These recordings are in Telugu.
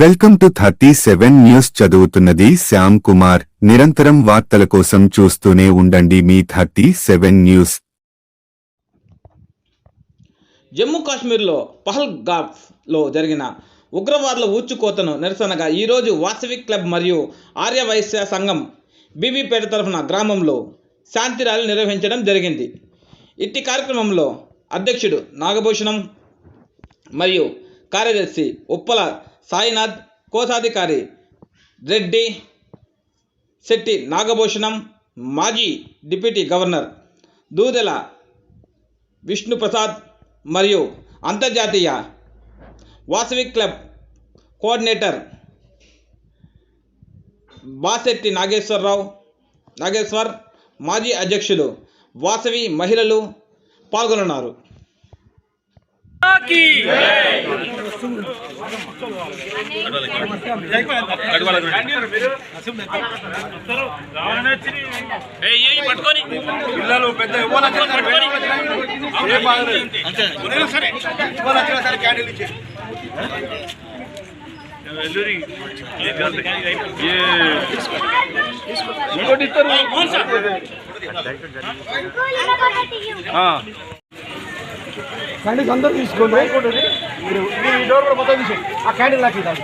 Welcome to thirty seven news చదువుతున్నది శ్యామ్ కుమార్. నిరంతరం వార్తల కోసం చూస్తూనే ఉండండి మీ థర్టీ సెవెన్ న్యూస్. జమ్మూ కాశ్మీర్లో పహల్గాఫ్లో జరిగిన ఉగ్రవాదుల ఊచుకోతను నిరసనగా ఈరోజు వాసవి క్లబ్ మరియు ఆర్య వైశ్య సంఘం బీబీపేట తరఫున గ్రామంలో శాంతి ర్యాలీ నిర్వహించడం జరిగింది. ఇట్టి కార్యక్రమంలో అధ్యక్షుడు నాగభూషణం మరియు కార్యదర్శి ఉప్పల సాయినాథ్ కోశాధికారి రెడ్డి శెట్టి నాగభూషణం మాజీ డిప్యూటీ గవర్నర్ దూదెల విష్ణుప్రసాద్ మరియు అంతర్జాతీయ వాసవి క్లబ్ కోఆర్డినేటర్ బాసెట్టి నాగేశ్వరరావు నాగేశ్వర్ మాజీ అధ్యక్షులు వాసవి మహిళలు పాల్గొన్నారు పిల్లలు పెద్ద సరే, సరే. ఎవరు వచ్చినా సరే క్యాండిల్ ఇచ్చేసి క్యాండిల్స్ అందరూ తీసుకోండి. మీరు ఈ డోర్ కూడా మొత్తం తీసి ఆ క్యాండిల్ లాక్ ఇద్దాం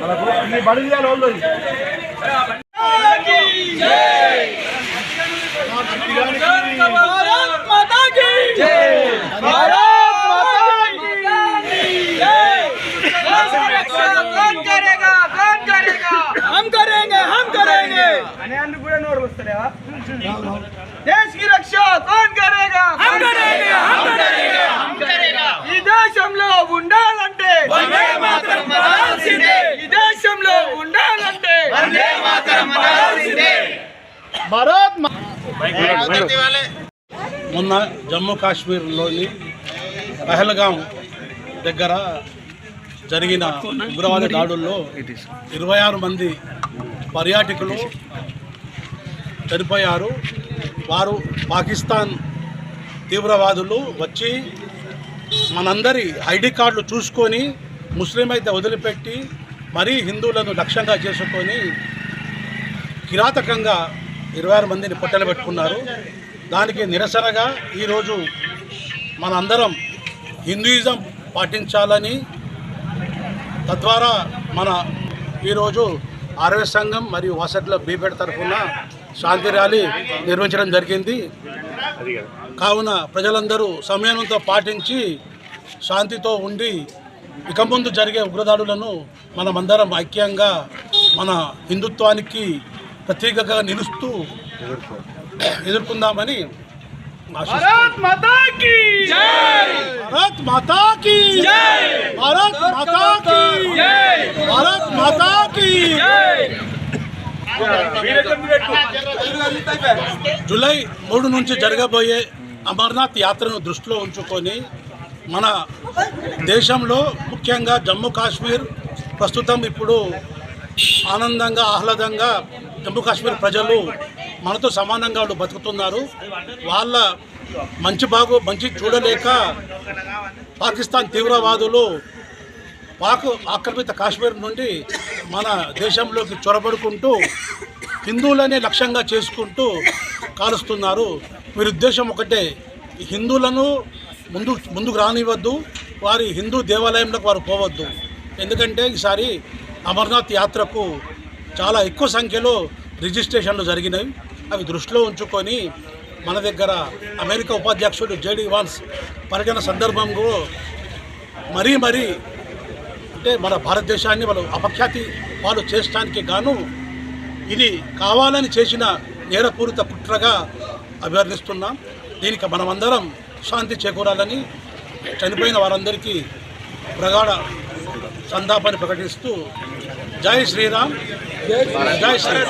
మనకు ఈ బడి తీయాలి వాళ్ళు అనే రక్ష కరేగా. ఈ దేశంలో ఉండాలంటే. ఈ దేశంలో ఉండాలంటే. మొన్న జమ్మూ కాశ్మీర్లోని పహల్గాం దగ్గర జరిగిన ఉగ్రవాద దాడుల్లో ఇరవై ఆరు మంది పర్యాటకులు చనిపోయారు. వారు పాకిస్తాన్ తీవ్రవాదులు వచ్చి మనందరి ఐడి కార్డులు చూసుకొని ముస్లిం అయితే వదిలిపెట్టి మరీ హిందువులను లక్ష్యంగా చేసుకొని కిరాతకంగా ఇరవై ఆరు మందిని పొట్టలు పెట్టుకున్నారు. దానికి నిరసనగా ఈరోజు మనందరం హిందూయిజం పాటించాలని తద్వారా మన ఈరోజు ఆర్ఎవ సంఘం మరియు వాసట్లో బీపేట తరఫున శాంతి ర్యాలీ నిర్వహించడం జరిగింది. కావున ప్రజలందరూ సమయంతో పాటించి శాంతితో ఉండి ఇక ముందు జరిగే ఉగ్రదాడులను మనమందరం ఐక్యంగా మన హిందుత్వానికి ప్రత్యేకగా నిలుస్తూ ఎదుర్కొందామని భారత్ మాతా భారత్ మాతా జూలై మూడు నుంచి జరగబోయే అమర్నాథ్ యాత్రను దృష్టిలో ఉంచుకొని మన దేశంలో ముఖ్యంగా జమ్మూ కాశ్మీర్ ప్రస్తుతం ఇప్పుడు ఆనందంగా ఆహ్లాదంగా జమ్మూ కాశ్మీర్ ప్రజలు మనతో సమానంగా వాళ్ళు బతుకుతున్నారు. వాళ్ళ మంచి బాగు మంచి చూడలేక పాకిస్తాన్ తీవ్రవాదులు పాక్ ఆక్రమిత కాశ్మీర్ నుండి మన దేశంలోకి చొరబడుకుంటూ హిందువులనే లక్ష్యంగా చేసుకుంటూ కాలుస్తున్నారు. వీరి ఉద్దేశం ఒకటే హిందువులను ముందు ముందుకు రానివ్వద్దు వారి హిందూ దేవాలయంలోకి వారు పోవద్దు. ఎందుకంటే ఈసారి అమర్నాథ్ యాత్రకు చాలా ఎక్కువ సంఖ్యలో రిజిస్ట్రేషన్లు జరిగినాయి. అవి దృష్టిలో ఉంచుకొని మన దగ్గర అమెరికా ఉపాధ్యక్షుడు జేడీ వాన్స్ పర్యటన సందర్భంలో మరీ మరీ అంటే మన భారతదేశాన్ని వాళ్ళు అపఖ్యాతి పాలు చేయడానికి గాను ఇది కావాలని చేసిన నేరపూరిత కుట్రగా అభివర్ణిస్తున్నాం. దీనికి మనమందరం శాంతి చేకూరాలని చనిపోయిన వారందరికీ ప్రగాఢ సంతాపాన్ని ప్రకటిస్తూ జై శ్రీరామ్ జై శ్రీరామ్.